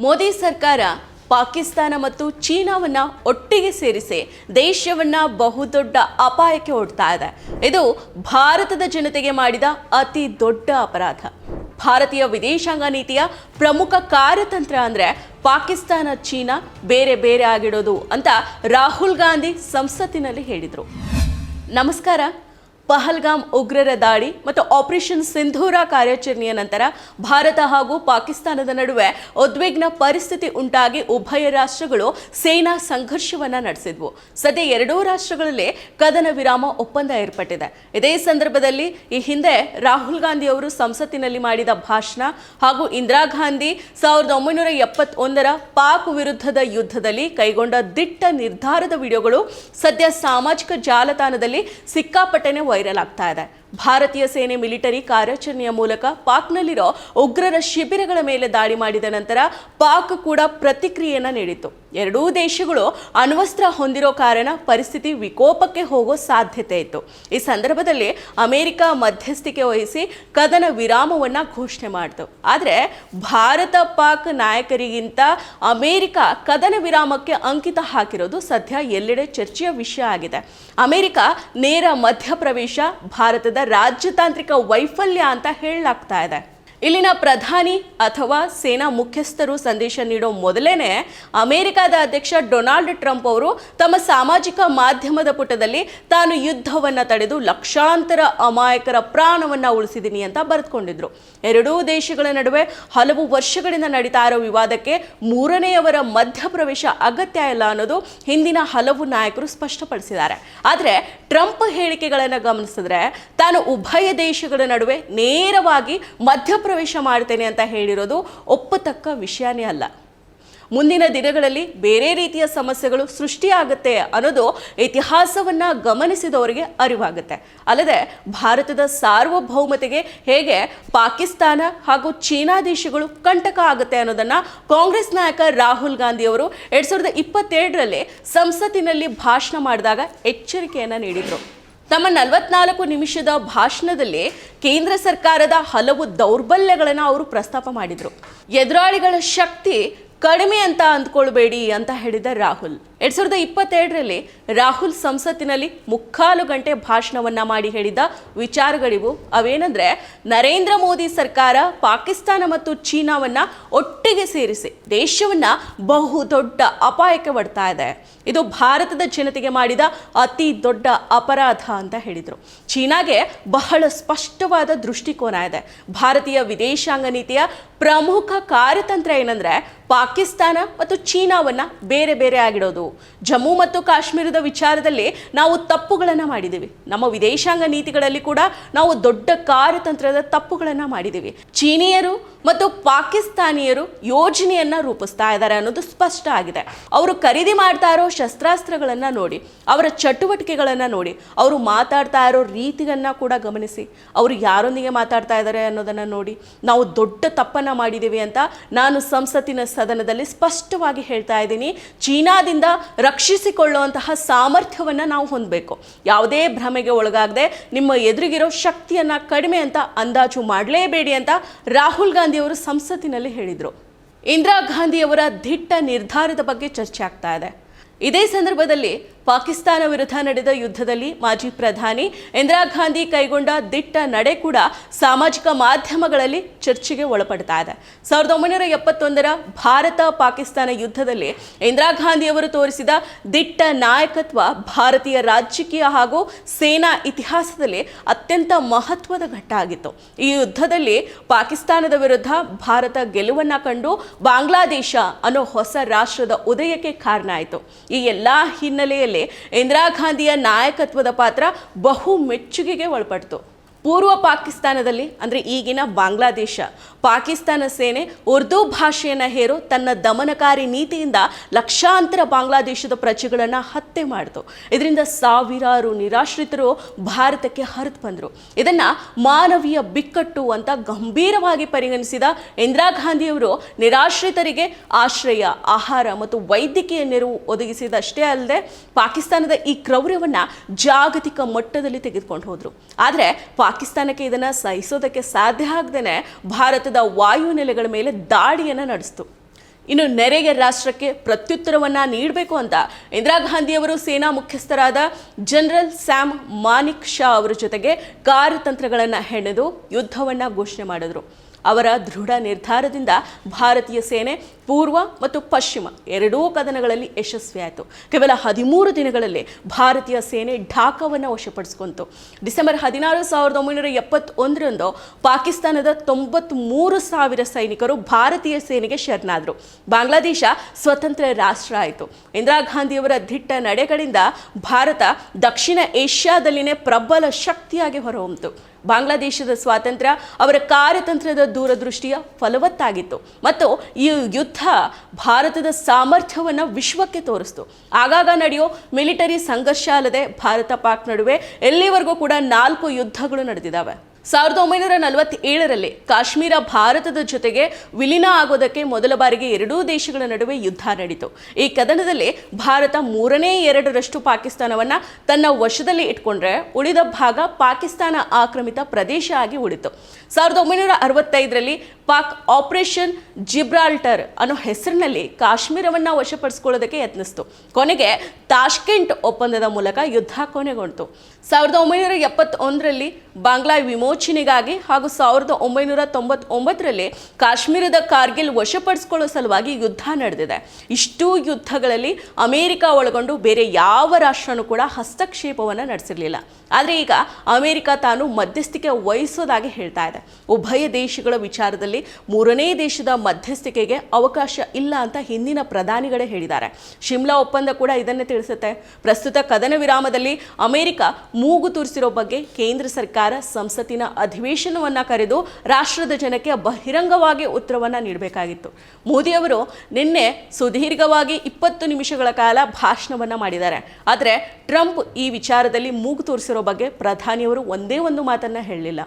ಮೋದಿ ಸರ್ಕಾರ ಪಾಕಿಸ್ತಾನ ಮತ್ತು ಚೀನಾವನ್ನ ಒಟ್ಟಿಗೆ ಸೇರಿಸಿ ದೇಶವನ್ನ ಬಹುದೊಡ್ಡ ಅಪಾಯಕ್ಕೆ ಒಡ್ತಾ ಇದೆ. ಇದು ಭಾರತದ ಜನತೆಗೆ ಮಾಡಿದ ಅತಿ ದೊಡ್ಡ ಅಪರಾಧ. ಭಾರತೀಯ ವಿದೇಶಾಂಗ ನೀತಿಯ ಪ್ರಮುಖ ಕಾರ್ಯತಂತ್ರ ಅಂದ್ರೆ ಪಾಕಿಸ್ತಾನ ಚೀನಾ ಬೇರೆ ಬೇರೆ ಆಗಿಡೋದು ಅಂತ ರಾಹುಲ್ ಗಾಂಧಿ ಸಂಸತ್ತಿನಲ್ಲಿ ಹೇಳಿದರು. ನಮಸ್ಕಾರ. ಪಹಲ್ಗಾಮ್ ಉಗ್ರರ ದಾಳಿ ಮತ್ತು ಆಪರೇಷನ್ ಸಿಂಧೂರ ಕಾರ್ಯಾಚರಣೆಯ ನಂತರ ಭಾರತ ಹಾಗೂ ಪಾಕಿಸ್ತಾನದ ನಡುವೆ ಉದ್ವಿಗ್ನ ಪರಿಸ್ಥಿತಿ ಉಂಟಾಗಿ ಉಭಯ ರಾಷ್ಟ್ರಗಳು ಸೇನಾ ಸಂಘರ್ಷವನ್ನ ನಡೆಸಿದ್ವು. ಸದ್ಯ ಎರಡೂ ರಾಷ್ಟ್ರಗಳಲ್ಲಿ ಕದನ ವಿರಾಮ ಒಪ್ಪಂದ ಏರ್ಪಟ್ಟಿದೆ. ಇದೇ ಸಂದರ್ಭದಲ್ಲಿ ಈ ಹಿಂದೆ ರಾಹುಲ್ ಗಾಂಧಿ ಅವರು ಸಂಸತ್ತಿನಲ್ಲಿ ಮಾಡಿದ ಭಾಷಣ ಹಾಗೂ ಇಂದಿರಾ ಗಾಂಧಿ ಸಾವಿರದ ಒಂಬೈನೂರ ಎಪ್ಪತ್ತೊಂದರ ಪಾಕ್ ವಿರುದ್ಧದ ಯುದ್ಧದಲ್ಲಿ ಕೈಗೊಂಡ ದಿಟ್ಟ ನಿರ್ಧಾರದ ವಿಡಿಯೋಗಳು ಸದ್ಯ ಸಾಮಾಜಿಕ ಜಾಲತಾಣದಲ್ಲಿ ಸಿಕ್ಕಾಪಟ್ಟೆನೆ ವೈರಲ್ ಆಗ್ತಾ ಇದೆ. ಭಾರತೀಯ ಸೇನೆ ಮಿಲಿಟರಿ ಕಾರ್ಯಾಚರಣೆಯ ಮೂಲಕ ಪಾಕ್ನಲ್ಲಿರೋ ಉಗ್ರರ ಶಿಬಿರಗಳ ಮೇಲೆ ದಾಳಿ ಮಾಡಿದ ನಂತರ ಪಾಕ್ ಕೂಡ ಪ್ರತಿಕ್ರಿಯೆಯನ್ನು ನೀಡಿತು ಎರಡೂ ದೇಶಗಳು ಅಣ್ವಸ್ತ್ರ ಹೊಂದಿರೋ ಕಾರಣ ಪರಿಸ್ಥಿತಿ ವಿಕೋಪಕ್ಕೆ ಹೋಗೋ ಸಾಧ್ಯತೆ ಇತ್ತು. ಈ ಸಂದರ್ಭದಲ್ಲಿ ಅಮೆರಿಕ ಮಧ್ಯಸ್ಥಿಕೆ ವಹಿಸಿ ಕದನ ವಿರಾಮವನ್ನು ಘೋಷಣೆ ಮಾಡಿತು. ಆದರೆ ಭಾರತ ಪಾಕ್ ನಾಯಕರಿಗಿಂತ ಅಮೆರಿಕ ಕದನ ವಿರಾಮಕ್ಕೆ ಅಂಕಿತ ಹಾಕಿರೋದು ಸದ್ಯ ಎಲ್ಲೆಡೆ ಚರ್ಚೆಯ ವಿಷಯ ಆಗಿದೆ. ಅಮೆರಿಕ ನೇರ ಮಧ್ಯಪ್ರವೇಶ, ಭಾರತದ ರಾಜ್ಯತಾಂತ್ರಿಕ ವೈಫಲ್ಯ ಅಂತ ಹೇಳಲಾಗ್ತಾ ಇದೆ. ಇಲ್ಲಿನ ಪ್ರಧಾನಿ ಅಥವಾ ಸೇನಾ ಮುಖ್ಯಸ್ಥರು ಸಂದೇಶ ನೀಡೋ ಮೊದಲೇನೆ ಅಮೆರಿಕದ ಅಧ್ಯಕ್ಷ ಡೊನಾಲ್ಡ್ ಟ್ರಂಪ್ ಅವರು ತಮ್ಮ ಸಾಮಾಜಿಕ ಮಾಧ್ಯಮದ ಪುಟದಲ್ಲಿ ತಾನು ಯುದ್ಧವನ್ನ ತಡೆದು ಲಕ್ಷಾಂತರ ಅಮಾಯಕರ ಪ್ರಾಣವನ್ನ ಉಳಿಸಿದ್ದೀನಿ ಅಂತ ಬರೆದುಕೊಂಡಿದ್ರು. ಎರಡೂ ದೇಶಗಳ ನಡುವೆ ಹಲವು ವರ್ಷಗಳಿಂದ ನಡೀತಾ ಇರೋ ವಿವಾದಕ್ಕೆ ಮೂರನೆಯವರ ಮಧ್ಯಪ್ರವೇಶ ಅಗತ್ಯ ಇಲ್ಲ ಅನ್ನೋದು ಹಿಂದಿನ ಹಲವು ನಾಯಕರು ಸ್ಪಷ್ಟಪಡಿಸಿದ್ದಾರೆ. ಆದರೆ ಟ್ರಂಪ್ ಹೇಳಿಕೆಗಳನ್ನು ಗಮನಿಸಿದ್ರೆ ತಾನು ಉಭಯ ದೇಶಗಳ ನಡುವೆ ನೇರವಾಗಿ ಮಧ್ಯಪ್ರವೇಶ ಮಾಡ್ತೇನೆ ಅಂತ ಹೇಳಿರೋದು ಒಪ್ಪತಕ್ಕ ವಿಷಯನೇ ಅಲ್ಲ. ಮುಂದಿನ ದಿನಗಳಲ್ಲಿ ಬೇರೆ ರೀತಿಯ ಸಮಸ್ಯೆಗಳು ಸೃಷ್ಟಿಯಾಗುತ್ತೆ ಅನ್ನೋದು ಇತಿಹಾಸವನ್ನ ಗಮನಿಸಿದವರಿಗೆ ಅರಿವಾಗುತ್ತೆ. ಅಲ್ಲದೆ ಭಾರತದ ಸಾರ್ವಭೌಮತೆಗೆ ಹೇಗೆ ಪಾಕಿಸ್ತಾನ ಹಾಗೂ ಚೀನಾ ದೇಶಗಳು ಕಂಟಕ ಆಗುತ್ತೆ ಅನ್ನೋದನ್ನ ಕಾಂಗ್ರೆಸ್ ನಾಯಕ ರಾಹುಲ್ ಗಾಂಧಿ ಅವರು ಎರಡ್ ಸಾವಿರದ ಇಪ್ಪತ್ತೆರಡರಲ್ಲಿ ಸಂಸತ್ತಿನಲ್ಲಿ ಭಾಷಣ ಮಾಡಿದಾಗ ಎಚ್ಚರಿಕೆಯನ್ನ ನೀಡಿದರು. ತಮ್ಮ ನಲವತ್ನಾಲ್ಕು ನಿಮಿಷದ ಭಾಷಣದಲ್ಲಿ ಕೇಂದ್ರ ಸರ್ಕಾರದ ಹಲವು ದೌರ್ಬಲ್ಯಗಳನ್ನು ಅವರು ಪ್ರಸ್ತಾಪ ಮಾಡಿದರು. ಎದುರಾಳಿಗಳ ಶಕ್ತಿ ಕಡಿಮೆ ಅಂತ ಅಂದ್ಕೊಳ್ಬೇಡಿ ಅಂತ ಹೇಳಿದ ರಾಹುಲ್. ಎರಡ್ ಸಾವಿರದ ಇಪ್ಪತ್ತೆರಡರಲ್ಲಿ ರಾಹುಲ್ ಸಂಸತ್ತಿನಲ್ಲಿ ಮುಕ್ಕಾಲು ಗಂಟೆ ಭಾಷಣವನ್ನ ಮಾಡಿ ಹೇಳಿದ ವಿಚಾರಗಳಿವು. ಅವೇನಂದ್ರೆ, ನರೇಂದ್ರ ಮೋದಿ ಸರ್ಕಾರ ಪಾಕಿಸ್ತಾನ ಮತ್ತು ಚೀನಾವನ್ನ ಒಟ್ಟಿಗೆ ಸೇರಿಸಿ ದೇಶವನ್ನ ಬಹು ದೊಡ್ಡ ಅಪಾಯಕ್ಕೆ ಒಡ್ತಾ ಇದೆ. ಇದು ಭಾರತದ ಜನತೆಗೆ ಮಾಡಿದ ಅತಿ ದೊಡ್ಡ ಅಪರಾಧ ಅಂತ ಹೇಳಿದರು. ಚೀನಾಗೆ ಬಹಳ ಸ್ಪಷ್ಟವಾದ ದೃಷ್ಟಿಕೋನ ಇದೆ. ಭಾರತೀಯ ವಿದೇಶಾಂಗ ನೀತಿಯ ಪ್ರಮುಖ ಕಾರ್ಯತಂತ್ರ ಏನಂದ್ರೆ, ಪಾಕಿಸ್ತಾನ ಮತ್ತು ಚೀನಾವನ್ನ ಬೇರೆ ಬೇರೆ ಆಗಿಡೋದು. ಜಮ್ಮು ಮತ್ತು ಕಾಶ್ಮೀರದ ವಿಚಾರದಲ್ಲಿ ನಾವು ತಪ್ಪುಗಳನ್ನು ಮಾಡಿದ್ದೀವಿ ನಮ್ಮ ವಿದೇಶಾಂಗ ನೀತಿಗಳಲ್ಲಿ ಕೂಡ ನಾವು ದೊಡ್ಡ ಕಾರ್ಯತಂತ್ರದ ತಪ್ಪುಗಳನ್ನು ಮಾಡಿದ್ದೀವಿ ಚೀನಿಯರು ಮತ್ತು ಪಾಕಿಸ್ತಾನಿಯರು ಯೋಜನೆಯನ್ನ ರೂಪಿಸ್ತಾ ಇದ್ದಾರೆ ಅನ್ನೋದು ಸ್ಪಷ್ಟ ಆಗಿದೆ. ಅವರು ಖರೀದಿ ಮಾಡ್ತಾ ಇರೋ ಶಸ್ತ್ರಾಸ್ತ್ರಗಳನ್ನ ನೋಡಿ, ಅವರ ಚಟುವಟಿಕೆಗಳನ್ನ ನೋಡಿ, ಅವರು ಮಾತಾಡ್ತಾ ಇರೋ ರೀತಿಯನ್ನ ಕೂಡ ಗಮನಿಸಿ, ಅವರು ಯಾರೊಂದಿಗೆ ಮಾತಾಡ್ತಾ ಇದ್ದಾರೆ ಅನ್ನೋದನ್ನ ನೋಡಿ, ನಾವು ದೊಡ್ಡ ತಪ್ಪನ್ನ ಮಾಡಿದ್ದೀವಿ ಅಂತ ನಾನು ಸಂಸತ್ತಿನ ಸದನದಲ್ಲಿ ಸ್ಪಷ್ಟವಾಗಿ ಹೇಳ್ತಾ ಇದ್ದೀನಿ. ಚೀನಾದಿಂದ ರಕ್ಷಿಸಿಕೊಳ್ಳುವಂತಹ ಸಾಮರ್ಥ್ಯವನ್ನ ನಾವು ಹೊಂದಬೇಕು. ಯಾವುದೇ ಭ್ರಮೆಗೆ ಒಳಗಾಗದೆ ನಿಮ್ಮ ಎದುರಿಗಿರೋ ಶಕ್ತಿಯನ್ನ ಕಡಿಮೆ ಅಂತ ಅಂದಾಜು ಮಾಡಲೇಬೇಡಿ ಅಂತ ರಾಹುಲ್ ಗಾಂಧಿ ಅವರು ಸಂಸತ್ತಿನಲ್ಲಿ ಹೇಳಿದರು. ಇಂದಿರಾ ಗಾಂಧಿಯವರ ದಿಟ್ಟ ನಿರ್ಧಾರದ ಬಗ್ಗೆ ಚರ್ಚೆ ಆಗ್ತಾ ಇದೆ. ಇದೇ ಸಂದರ್ಭದಲ್ಲಿ ಪಾಕಿಸ್ತಾನ ವಿರುದ್ಧ ನಡೆದ ಯುದ್ಧದಲ್ಲಿ ಮಾಜಿ ಪ್ರಧಾನಿ ಇಂದಿರಾ ಗಾಂಧಿ ಕೈಗೊಂಡ ದಿಟ್ಟ ನಡೆ ಕೂಡ ಸಾಮಾಜಿಕ ಮಾಧ್ಯಮಗಳಲ್ಲಿ ಚರ್ಚೆಗೆ ಒಳಪಡ್ತಾ ಇದೆ. ಸಾವಿರದ ಒಂಬೈನೂರ ಎಪ್ಪತ್ತೊಂದರ ಭಾರತ ಪಾಕಿಸ್ತಾನ ಯುದ್ಧದಲ್ಲಿ ಇಂದಿರಾ ಗಾಂಧಿಯವರು ತೋರಿಸಿದ ದಿಟ್ಟ ನಾಯಕತ್ವ ಭಾರತೀಯ ರಾಜಕೀಯ ಹಾಗೂ ಸೇನಾ ಇತಿಹಾಸದಲ್ಲಿ ಅತ್ಯಂತ ಮಹತ್ವದ ಘಟ್ಟ ಆಗಿತ್ತು. ಈ ಯುದ್ಧದಲ್ಲಿ ಪಾಕಿಸ್ತಾನದ ವಿರುದ್ಧ ಭಾರತ ಗೆಲುವನ್ನ ಕಂಡು ಬಾಂಗ್ಲಾದೇಶ ಅನ್ನೋ ಹೊಸ ರಾಷ್ಟ್ರದ ಉದಯಕ್ಕೆ ಕಾರಣ ಆಯಿತು. ಈ ಎಲ್ಲ ಹಿನ್ನೆಲೆಯಲ್ಲಿ ಇಂದಿರಾ ಗಾಂಧಿಯ ನಾಯಕತ್ವದ ಪಾತ್ರ ಬಹು ಮೆಚ್ಚುಗೆಗೆ ಒಳಪಟ್ಟಿತು ಪೂರ್ವ ಪಾಕಿಸ್ತಾನದಲ್ಲಿ, ಅಂದರೆ ಈಗಿನ ಬಾಂಗ್ಲಾದೇಶ, ಪಾಕಿಸ್ತಾನ ಸೇನೆ ಉರ್ದು ಭಾಷೆಯನ್ನು ಹೇರೋ ತನ್ನ ದಮನಕಾರಿ ನೀತಿಯಿಂದ ಲಕ್ಷಾಂತರ ಬಾಂಗ್ಲಾದೇಶದ ಪ್ರಜೆಗಳನ್ನು ಹತ್ಯೆ ಮಾಡಿತು. ಇದರಿಂದ ಸಾವಿರಾರು ನಿರಾಶ್ರಿತರು ಭಾರತಕ್ಕೆ ಹರಿದು ಬಂದರು. ಇದನ್ನು ಮಾನವೀಯ ಬಿಕ್ಕಟ್ಟು ಅಂತ ಗಂಭೀರವಾಗಿ ಪರಿಗಣಿಸಿದ ಇಂದಿರಾ ಗಾಂಧಿಯವರು ನಿರಾಶ್ರಿತರಿಗೆ ಆಶ್ರಯ, ಆಹಾರ ಮತ್ತು ವೈದ್ಯಕೀಯ ನೆರವು ಒದಗಿಸಿದಷ್ಟೇ ಅಲ್ಲದೆ ಪಾಕಿಸ್ತಾನದ ಈ ಕ್ರೌರ್ಯವನ್ನು ಜಾಗತಿಕ ಮಟ್ಟದಲ್ಲಿ ತೆಗೆದುಕೊಂಡು ಹೋದರು. ಆದರೆ ಪಾಕಿಸ್ತಾನಕ್ಕೆ ಇದನ್ನು ಸಹಿಸೋದಕ್ಕೆ ಸಾಧ್ಯ ಆಗದೇನೆ ಭಾರತದ ವಾಯು ನೆಲೆಗಳ ಮೇಲೆ ದಾಳಿಯನ್ನು ನಡೆಸಿತು. ಇನ್ನು ನೆರೆಗೆ ರಾಷ್ಟ್ರಕ್ಕೆ ಪ್ರತ್ಯುತ್ತರವನ್ನು ನೀಡಬೇಕು ಅಂತ ಇಂದಿರಾ ಗಾಂಧಿಯವರು ಸೇನಾ ಮುಖ್ಯಸ್ಥರಾದ ಜನರಲ್ ಸ್ಯಾಮ್ ಮಾನಿಕ್ ಶಾ ಅವರ ಜೊತೆಗೆ ಕಾರ್ಯತಂತ್ರಗಳನ್ನು ಹೆಣೆದು ಯುದ್ಧವನ್ನ ಘೋಷಣೆ ಮಾಡಿದ್ರು. ಅವರ ದೃಢ ನಿರ್ಧಾರದಿಂದ ಭಾರತೀಯ ಸೇನೆ ಪೂರ್ವ ಮತ್ತು ಪಶ್ಚಿಮ ಎರಡೂ ಕದನಗಳಲ್ಲಿ ಯಶಸ್ವಿಯಾಯಿತು. ಕೇವಲ ಹದಿಮೂರು ದಿನಗಳಲ್ಲಿ ಭಾರತೀಯ ಸೇನೆ ಢಾಕಾವನ್ನು ವಶಪಡಿಸಿಕೊಂಡಿತು ಡಿಸೆಂಬರ್ ಹದಿನಾರು ಸಾವಿರದ ಒಂಬೈನೂರ ಎಪ್ಪತ್ತೊಂದರಂದು ಪಾಕಿಸ್ತಾನದ ತೊಂಬತ್ಮೂರು ಸಾವಿರ ಸೈನಿಕರು ಭಾರತೀಯ ಸೇನೆಗೆ ಶರಣಾದರು. ಬಾಂಗ್ಲಾದೇಶ ಸ್ವತಂತ್ರ ರಾಷ್ಟ್ರ ಆಯಿತು. ಇಂದಿರಾ ಗಾಂಧಿಯವರ ದಿಟ್ಟ ನಡೆಗಳಿಂದ ಭಾರತ ದಕ್ಷಿಣ ಏಷ್ಯಾದಲ್ಲಿನೇ ಪ್ರಬಲ ಶಕ್ತಿಯಾಗಿ ಹೊರಹೊಮ್ಮಿತು. ಬಾಂಗ್ಲಾದೇಶದ ಸ್ವಾತಂತ್ರ್ಯ, ಅವರ ಕಾರ್ಯತಂತ್ರದ ದೂರದೃಷ್ಟಿಯ ಫಲವತ್ತಾಗಿತ್ತು. ಮತ್ತು ಈ ಯುದ್ಧ ಭಾರತದ ಸಾಮರ್ಥ್ಯವನ್ನು ವಿಶ್ವಕ್ಕೆ ತೋರಿಸ್ತು. ಆಗಾಗ ನಡೆಯೋ ಮಿಲಿಟರಿ ಸಂಘರ್ಷ ಅಲ್ಲದೆ ಭಾರತ ಪಾಕ್ ನಡುವೆ ಎಲ್ಲಿವರೆಗೂ ಕೂಡ ನಾಲ್ಕು ಯುದ್ಧಗಳು ನಡೆದಿದ್ದಾವೆ. ಸಾವಿರದ ಒಂಬೈನೂರ ನಲವತ್ತೇಳರಲ್ಲಿ ಕಾಶ್ಮೀರ ಭಾರತದ ಜೊತೆಗೆ ವಿಲೀನ ಆಗೋದಕ್ಕೆ ಮೊದಲ ಬಾರಿಗೆ ಎರಡೂ ದೇಶಗಳ ನಡುವೆ ಯುದ್ಧ ನಡೆಯಿತು ಈ ಕದನದಲ್ಲಿ ಭಾರತ ಮೂರನೇ ಎರಡರಷ್ಟು ಪಾಕಿಸ್ತಾನವನ್ನು ತನ್ನ ವಶದಲ್ಲಿ ಇಟ್ಕೊಂಡ್ರೆ ಉಳಿದ ಭಾಗ ಪಾಕಿಸ್ತಾನ ಆಕ್ರಮಿತ ಪ್ರದೇಶ ಆಗಿ ಉಳಿತು. ಸಾವಿರದ ಒಂಬೈನೂರ ಅರವತ್ತೈದರಲ್ಲಿ ಪಾಕ್ ಆಪರೇಷನ್ ಜಿಬ್ರಾಲ್ಟರ್ ಅನ್ನೋ ಹೆಸರಿನಲ್ಲಿ ಕಾಶ್ಮೀರವನ್ನು ವಶಪಡಿಸ್ಕೊಳ್ಳೋದಕ್ಕೆ ಯತ್ನಿಸ್ತು. ಕೊನೆಗೆ ತಾಷ್ಕೆಂಟ್ ಒಪ್ಪಂದದ ಮೂಲಕ ಯುದ್ಧ ಕೊನೆಗೊಂಡಿತು. ಸಾವಿರದ ಒಂಬೈನೂರ ಎಪ್ಪತ್ತೊಂದರಲ್ಲಿ ಬಾಂಗ್ಲಾ ವಿಮೋಚನೆಗಾಗಿ ಹಾಗೂ ಸಾವಿರದ ಒಂಬೈನೂರ ತೊಂಬತ್ತೊಂಬತ್ತರಲ್ಲಿ ಕಾಶ್ಮೀರದ ಕಾರ್ಗಿಲ್ ವಶಪಡಿಸ್ಕೊಳ್ಳೋ ಸಲುವಾಗಿ ಯುದ್ಧ ನಡೆದಿದೆ. ಇಷ್ಟೂ ಯುದ್ಧಗಳಲ್ಲಿ ಅಮೆರಿಕ ಒಳಗೊಂಡು ಬೇರೆ ಯಾವ ರಾಷ್ಟ್ರನೂ ಕೂಡ ಹಸ್ತಕ್ಷೇಪವನ್ನು ನಡೆಸಿರಲಿಲ್ಲ. ಆದರೆ ಈಗ ಅಮೇರಿಕ ತಾನು ಮಧ್ಯಸ್ಥಿಕೆ ವಹಿಸೋದಾಗಿ ಹೇಳ್ತಾ ಇದೆ. ಉಭಯ ದೇಶಗಳ ವಿಚಾರದಲ್ಲಿ ಮೂರನೇ ದೇಶದ ಮಧ್ಯಸ್ಥಿಕೆಗೆ ಅವಕಾಶ ಇಲ್ಲ ಅಂತ ಹಿಂದಿನ ಪ್ರಧಾನಿಗಳೇ ಹೇಳಿದ್ದಾರೆ. ಶಿಮ್ಲಾ ಒಪ್ಪಂದ ಕೂಡ ಇದನ್ನೇ ತಿಳಿಸುತ್ತೆ. ಪ್ರಸ್ತುತ ಕದನ ವಿರಾಮದಲ್ಲಿ ಅಮೆರಿಕ ಮೂಗು ತೂರಿಸಿರೋ ಬಗ್ಗೆ ಕೇಂದ್ರ ಸರ್ಕಾರ ಸಂಸತ್ತಿನ ಅಧಿವೇಶನವನ್ನ ಕರೆದು ರಾಷ್ಟ್ರದ ಜನಕ್ಕೆ ಬಹಿರಂಗವಾಗಿ ಉತ್ತರವನ್ನು ನೀಡಬೇಕಾಗಿತ್ತು. ಮೋದಿ ಅವರು ನಿನ್ನೆ ಸುದೀರ್ಘವಾಗಿ ಇಪ್ಪತ್ತು ನಿಮಿಷಗಳ ಕಾಲ ಭಾಷಣವನ್ನ ಮಾಡಿದ್ದಾರೆ. ಆದರೆ ಟ್ರಂಪ್ ಈ ವಿಚಾರದಲ್ಲಿ ಮೂಗು ತೋರಿಸಿರೋ ಬಗ್ಗೆ ಪ್ರಧಾನಿಯವರು ಒಂದೇ ಒಂದು ಮಾತನ್ನ ಹೇಳಲಿಲ್ಲ.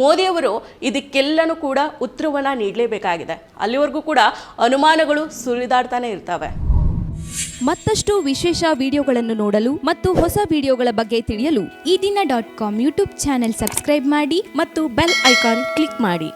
ಮೋದಿಯವರು ಇದಕ್ಕೆಲ್ಲನೂ ಕೂಡ ಉತ್ತರವನ್ನು ನೀಡಲೇಬೇಕಾಗಿದೆ. ಅಲ್ಲಿವರೆಗೂ ಕೂಡ ಅನುಮಾನಗಳು ಸುರಿದಾಡ್ತಾನೆ ಇರ್ತವೆ. ಮತ್ತಷ್ಟು ವಿಶೇಷ ವಿಡಿಯೋಗಳನ್ನು ನೋಡಲು ಮತ್ತು ಹೊಸ ವಿಡಿಯೋಗಳ ಬಗ್ಗೆ ತಿಳಿಯಲು Ee Dina dot com YouTube channel subscribe ಮಾಡಿ ಮತ್ತು ಬೆಲ್ ಐಕಾನ್ ಕ್ಲಿಕ್ ಮಾಡಿ.